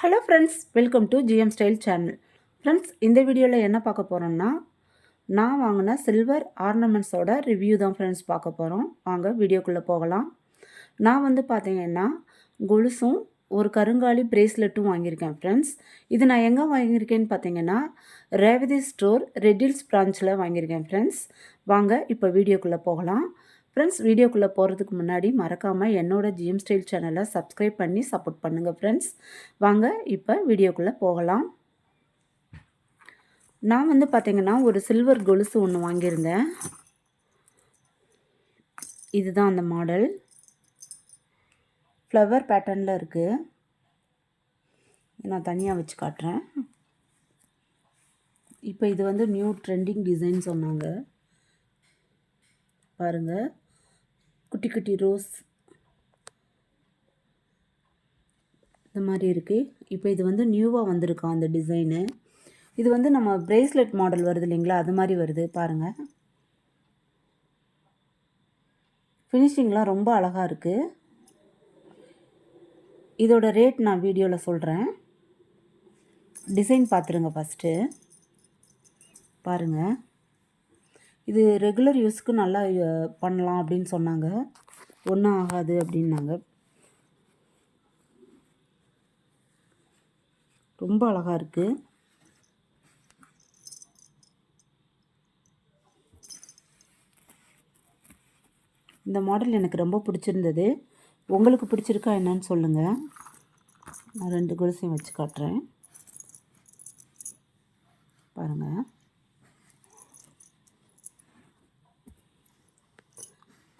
Hello friends welcome to GM style channel. Friends இந்த வீடியோவில் என்ன பார்க்க போகிறோம்னா நான் வாங்கின சில்வர் ஆர்னமெண்ட்ஸோட ரிவ்யூ தான் ஃப்ரெண்ட்ஸ் பார்க்க போகிறோம் வாங்க வீடியோக்குள்ளே போகலாம். நான் வந்து பார்த்தீங்கன்னா கொலுசும் ஒரு கருங்காலி பிரேஸ்லெட்டும் வாங்கியிருக்கேன் ஃப்ரெண்ட்ஸ். இது நான் எங்கே வாங்கியிருக்கேன்னு பார்த்தீங்கன்னா ரேவதி ஸ்டோர் ரெட்டில்ஸ் பிரான்ச்சில் வாங்கியிருக்கேன் ஃப்ரெண்ட்ஸ். வாங்க இப்போ வீடியோக்குள்ளே போகலாம். ஃப்ரெண்ட்ஸ் வீடியோக்குள்ளே போகிறதுக்கு முன்னாடி மறக்காமல் என்னோடய ஜிஎம் ஸ்டைல் சேனலை சப்ஸ்கிரைப் பண்ணி சப்போர்ட் பண்ணுங்கள் ஃப்ரெண்ட்ஸ் வாங்க இப்போ வீடியோக்குள்ளே போகலாம். நான் வந்து பார்த்திங்கன்னா ஒரு சில்வர் கொலுசு ஒன்று வாங்கியிருந்தேன். இதுதான் அந்த மாடல் ஃப்ளவர் பேட்டர்னில் இருக்குது நான் தனியாக வச்சு காட்டுறேன். இப்போ இது வந்து நியூ ட்ரெண்டிங் டிசைன் சொன்னாங்க. பாருங்கள் குட்டி குட்டி ரோஸ். இந்த மாதிரி இருக்குது இப்போ இது வந்து நியூவாக வந்திருக்கான் அந்த டிசைனு. இது வந்து நம்ம ப்ரேஸ்லெட் மாடல் வருது இல்லைங்களா? அது மாதிரி வருது. பாருங்கள் ஃபினிஷிங்லாம் ரொம்ப அழகாக இருக்குது இதோட ரேட் நான் வீடியோவில் சொல்கிறேன் டிசைன் பார்த்துருங்க ஃபஸ்ட்டு பாருங்கள் இது ரெகுலர் யூஸ்க்கு நல்லா பண்ணலாம் அப்படின்னு சொன்னாங்க. ஒன்றும் ஆகாது அப்படின்னாங்க. ரொம்ப அழகாக இருக்குது இந்த மாடல் எனக்கு ரொம்ப பிடிச்சிருந்தது. உங்களுக்கு பிடிச்சிருக்கா என்னன்னு சொல்லுங்கள் நான் ரெண்டு கொலுசையும் வச்சு காட்டுறேன். பாருங்கள்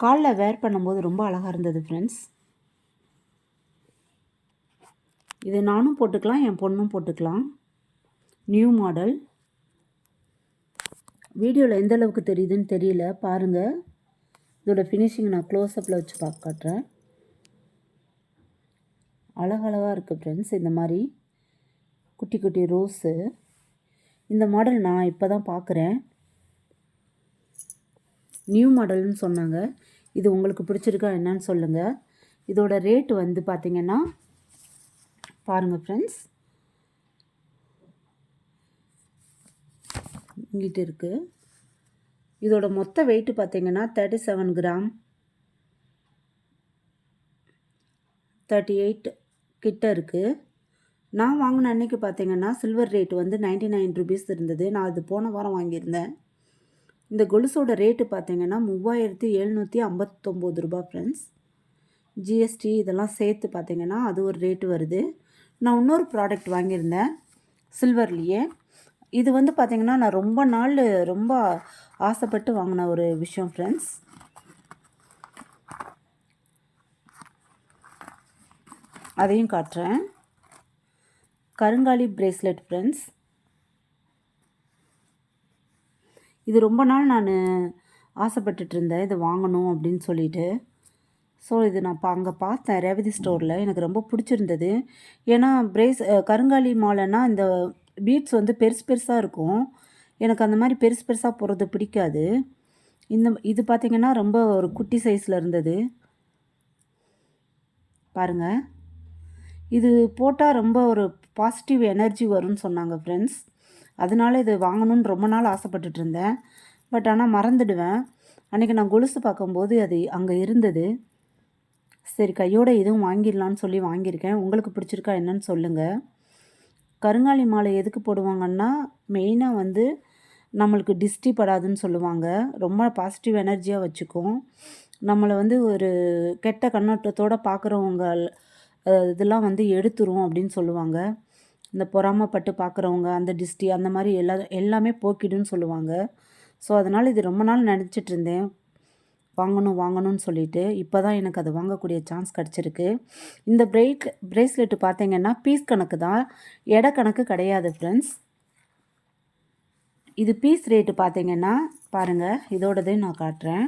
காலில் வேர் பண்ணும்போது ரொம்ப அழகாக இருந்தது ஃப்ரெண்ட்ஸ் இது நானும் போட்டுக்கலாம் என் பொண்ணும் போட்டுக்கலாம். நியூ மாடல் வீடியோவில் எந்த அளவுக்கு தெரியுதுன்னு தெரியல. பாருங்கள் இதோட ஃபினிஷிங் நான் க்ளோஸ்அப்பில் வச்சு பார்க்க காட்டுறேன். அழகழகாக இருக்குது ஃப்ரெண்ட்ஸ் இந்த மாதிரி. குட்டி குட்டி ரோஸு இந்த மாடல் நான் இப்போ தான் பார்க்குறேன் நியூ மாடல்னு சொன்னாங்க. இது உங்களுக்கு பிடிச்சிருக்கா என்னன்னு சொல்லுங்கள் இதோட ரேட்டு வந்து பார்த்திங்கன்னா பாருங்கள் ஃப்ரெண்ட்ஸ் இங்கிட்ட இருக்குது இதோட மொத்த வெயிட்டு பார்த்திங்கன்னா thirty seven gram thirty eight கிட்ட இருக்குது நான் வாங்கின அன்றைக்கி பார்த்தீங்கன்னா சில்வர் ரேட் வந்து நைன்டி நைன் ருபீஸ் இருந்தது. நான் அது போன வாரம் வாங்கியிருந்தேன். இந்த கொலுசோட ரேட்டு பார்த்தீங்கன்னா மூவாயிரத்தி எழுநூற்றி ஐம்பத்தொம்போது ரூபா ஃப்ரெண்ட்ஸ் ஜிஎஸ்டி இதெல்லாம் சேர்த்து பார்த்தீங்கன்னா அது ஒரு ரேட்டு வருது. நான் இன்னொரு ப்ராடக்ட் வாங்கியிருந்தேன் சில்வர்லேயே இது வந்து பார்த்திங்கன்னா நான் ரொம்ப நாள் ரொம்ப ஆசைப்பட்டு வாங்கின ஒரு விஷயம் ஃப்ரெண்ட்ஸ் அதையும் காட்டுறேன். கருங்காலி பிரேஸ்லெட் ஃப்ரெண்ட்ஸ் இது ரொம்ப நாள் நான் ஆசைப்பட்டுட்டு இருந்தேன் இது வாங்கணும் அப்படின்னு சொல்லிட்டு. ஸோ இது நான் இப்போ அங்கே பார்த்தேன் ரேவதி ஸ்டோரில். எனக்கு ரொம்ப பிடிச்சிருந்தது. ஏன்னா பிரேஸ் கருங்காலி மாலைன்னா இந்த பீட்ஸ் வந்து பெருசு பெருசாக இருக்கும். எனக்கு அந்த மாதிரி பெருசு பெருசாக போகிறது பிடிக்காது. இந்த இது பார்த்திங்கன்னா ரொம்ப ஒரு குட்டி சைஸில் இருந்தது. பாருங்கள் இது போட்டால் ரொம்ப ஒரு பாசிட்டிவ் எனர்ஜி வரும்னு சொன்னாங்க ஃப்ரெண்ட்ஸ் அதனால இது வாங்கணும்னு ரொம்ப நாள் ஆசைப்பட்டுட்டு இருந்தேன் பட் ஆனால் மறந்துடுவேன். அன்றைக்கி நான் கொலுசு பார்க்கும்போது அது அங்கே இருந்தது. சரி கையோட இதுவும் வாங்கிடலான்னு சொல்லி வாங்கியிருக்கேன். உங்களுக்கு பிடிச்சிருக்கா என்னன்னு சொல்லுங்கள் கருங்காலி மாலை எதுக்கு போடுவாங்கன்னா மெயினாக வந்து நம்மளுக்கு டிஸ்டி படாதுன்னு சொல்லுவாங்க. ரொம்ப பாசிட்டிவ் எனர்ஜியாக வச்சுக்கும். நம்மளை வந்து ஒரு கெட்ட கண்ணோட்டத்தோடு பார்க்குறவங்க இதெல்லாம் வந்து எடுத்துரும் அப்படின்னு சொல்லுவாங்க. இந்த பொறாமப்பட்டு பார்க்குறவங்க அந்த டிஸ்டி அந்த மாதிரி எல்லா எல்லாமே போக்கிடுன்னு சொல்லுவாங்க. ஸோ அதனால் இது ரொம்ப நாள் நினச்சிட்டு இருந்தேன் வாங்கணும் வாங்கணும்னு சொல்லிட்டு. இப்போ தான் எனக்கு அது வாங்கக்கூடிய சான்ஸ் கிடச்சிருக்கு. இந்த பிரேக் ப்ரேஸ்லெட்டு பார்த்தீங்கன்னா பீஸ் கணக்கு தான். எடை கணக்கு கிடையாது ஃப்ரெண்ட்ஸ் இது பீஸ் ரேட்டு பார்த்தீங்கன்னா பாருங்கள் இதோடதே நான் காட்டுறேன்.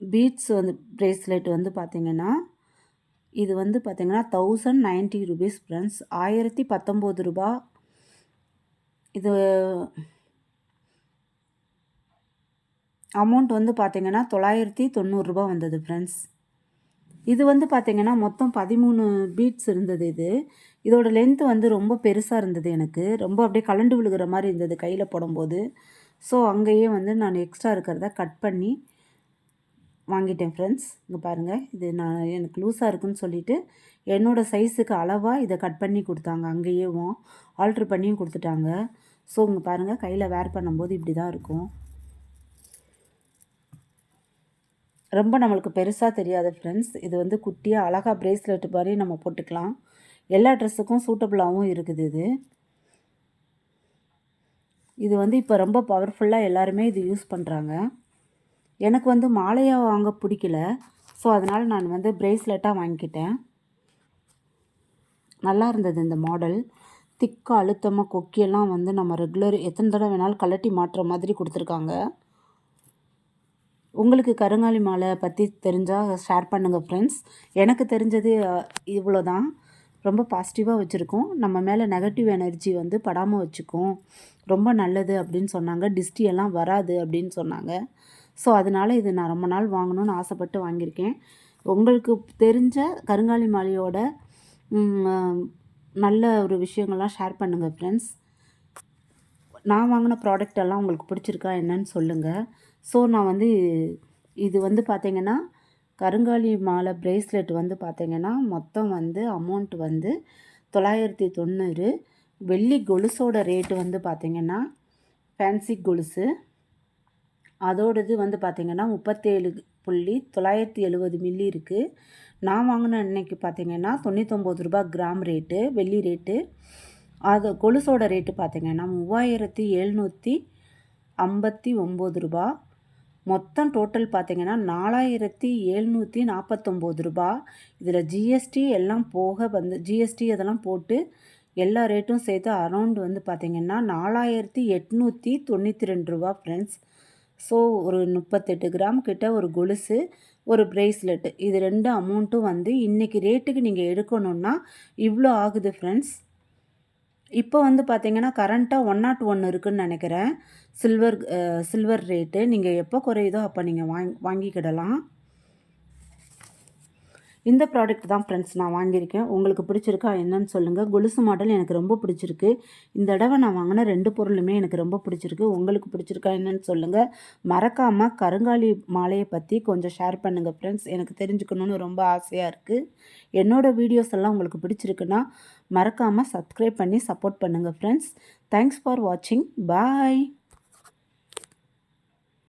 பீட்ஸ் வந்து ப்ரேஸ்லெட் வந்து பார்த்திங்கன்னா இது வந்து பார்த்திங்கன்னா தௌசண்ட் நைன்ட்டி ருபீஸ் ஃப்ரெண்ட்ஸ் ஆயிரத்தி பத்தொம்போது ரூபா. இது அமௌண்ட் வந்து பார்த்திங்கன்னா தொள்ளாயிரத்தி தொண்ணூறுரூபா வந்தது ஃப்ரெண்ட்ஸ் இது வந்து பார்த்திங்கன்னா மொத்தம் பதிமூணு பீட்ஸ் இருந்தது இது. இதோட லென்த்து வந்து ரொம்ப பெருசாக இருந்தது எனக்கு. ரொம்ப அப்படியே கலண்டு விழுகிற மாதிரி இருந்தது கையில் போடும்போது. ஸோ அங்கேயே வந்து நான் எக்ஸ்ட்ரா இருக்கிறத கட் பண்ணி வாங்கிட்டேன் ஃப்ரெண்ட்ஸ் இங்கே பாருங்கள் இது நான் எனக்கு லூஸாக இருக்குன்னு சொல்லிவிட்டு என்னோடய சைஸுக்கு அளவாக இதை கட் பண்ணி கொடுத்தாங்க. அங்கேயேவும் ஆல்ட்ரு பண்ணியும் கொடுத்துட்டாங்க. ஸோ இங்கே பாருங்கள் கையில் வேர் பண்ணும்போது இப்படி தான் இருக்கும். ரொம்ப நம்மளுக்கு பெருசாக தெரியாது ஃப்ரெண்ட்ஸ் இது வந்து குட்டியாக அழகாக ப்ரேஸ்லெட் மாதிரி நம்ம போட்டுக்கலாம். எல்லா ட்ரெஸ்ஸுக்கும் சூட்டபுளாகவும் இருக்குது இது. இது வந்து இப்போ ரொம்ப பவர்ஃபுல்லாக எல்லாருமே இது யூஸ் பண்ணுறாங்க எனக்கு வந்து மாலையாக வாங்க பிடிக்கல. ஸோ அதனால் நான் வந்து ப்ரேஸ்லெட்டாக வாங்கிக்கிட்டேன். நல்லா இருந்தது இந்த மாடல் திக்காக அழுத்தமாக கொக்கியெல்லாம் வந்து நம்ம ரெகுலர் எத்தனை தடவை வேணாலும் கலட்டி மாட்டுற மாதிரி கொடுத்துருக்காங்க. உங்களுக்கு கருங்காலி மாலை பற்றி தெரிஞ்சால் ஷேர் பண்ணுங்கள் ஃப்ரெண்ட்ஸ் எனக்கு தெரிஞ்சது இவ்வளோ தான் ரொம்ப பாசிட்டிவாக வச்சுருக்கோம். நம்ம மேலே நெகட்டிவ் எனர்ஜி வந்து படாமல் வச்சுக்கும். ரொம்ப நல்லது அப்படின்னு சொன்னாங்க. டிஸ்டியெல்லாம் வராது அப்படின்னு சொன்னாங்க. ஸோ அதனால் இது நான் ரொம்ப நாள் வாங்கணும்னு ஆசைப்பட்டு வாங்கியிருக்கேன். உங்களுக்கு தெரிஞ்ச கருங்காலி மாலையோட நல்ல ஒரு விஷயங்கள்லாம் ஷேர் பண்ணுங்கள் ஃப்ரெண்ட்ஸ் நான் வாங்கின ப்ராடக்ட் எல்லாம் உங்களுக்கு பிடிச்சிருக்கா என்னன்னு சொல்லுங்கள் ஸோ நான் வந்து இது வந்து பார்த்திங்கன்னா கருங்காலி மாலை ப்ரேஸ்லெட் வந்து பார்த்திங்கன்னா மொத்தம் வந்து அமௌண்ட் வந்து தொள்ளாயிரத்தி தொண்ணூறு. வெள்ளி கொலுசோட ரேட்டு வந்து பார்த்திங்கன்னா ஃபேன்சி கொலுசு. அதோடது வந்து பார்த்திங்கன்னா முப்பத்தேழு புள்ளி தொள்ளாயிரத்தி எழுபது மில்லி இருக்குது நான் வாங்கின அன்னைக்கு பார்த்திங்கன்னா தொண்ணூத்தொம்பது ரூபா கிராம் ரேட்டு வெள்ளி ரேட்டு. அது கொலுசோட ரேட்டு பார்த்திங்கன்னா மூவாயிரத்தி எழுநூற்றி ஐம்பத்தி ஒம்பது ரூபா. மொத்தம் டோட்டல் பார்த்திங்கன்னா நாலாயிரத்தி எழுநூற்றி நாற்பத்தொம்போது ரூபா. இதில் ஜிஎஸ்டி எல்லாம் போக வந்து ஜிஎஸ்டி அதெல்லாம் போட்டு எல்லா ரேட்டும் சேர்த்து அரௌண்ட் வந்து பார்த்திங்கன்னா நாலாயிரத்தி எட்நூற்றி தொண்ணூற்றி ரெண்டு ரூபா ஃப்ரெண்ட்ஸ் ஸோ ஒரு முப்பத்தெட்டு கிராம் கிட்ட ஒரு கொலுசு ஒரு ப்ரேஸ்லெட்டு இது ரெண்டு அமௌண்ட்டும் வந்து இன்றைக்கி ரேட்டுக்கு நீங்கள் எடுக்கணுன்னா இவ்வளோ ஆகுது ஃப்ரெண்ட்ஸ் இப்போ வந்து பார்த்தீங்கன்னா கரண்ட்டாக ஒன் நாட் ஒன் இருக்குதுன்னு நினைக்கிறேன். சில்வர் சில்வர் ரேட்டு நீங்கள் எப்போ குறையுதோ அப்போ நீங்கள் வாங் வாங்கிக்கிடலாம். இந்த ப்ராடக்ட் தான் ஃப்ரெண்ட்ஸ் நான் வாங்கியிருக்கேன். உங்களுக்கு பிடிச்சிருக்கா என்னன்னு சொல்லுங்கள் கொலுசு மாடல் எனக்கு ரொம்ப பிடிச்சிருக்கு. இந்த தடவை நான் வாங்கின ரெண்டு பொருளுமே எனக்கு ரொம்ப பிடிச்சிருக்கு. உங்களுக்கு பிடிச்சிருக்கா என்னன்னு சொல்லுங்கள் மறக்காமல் கருங்காலி மாலையை பற்றி கொஞ்சம் ஷேர் பண்ணுங்கள் ஃப்ரெண்ட்ஸ் எனக்கு தெரிஞ்சுக்கணுன்னு ரொம்ப ஆசையாக இருக்குது என்னோடய வீடியோஸ் எல்லாம் உங்களுக்கு பிடிச்சிருக்குன்னா மறக்காமல் சப்ஸ்கிரைப் பண்ணி சப்போர்ட் பண்ணுங்கள் ஃப்ரெண்ட்ஸ் தேங்க்ஸ் ஃபார் வாட்சிங் பாய்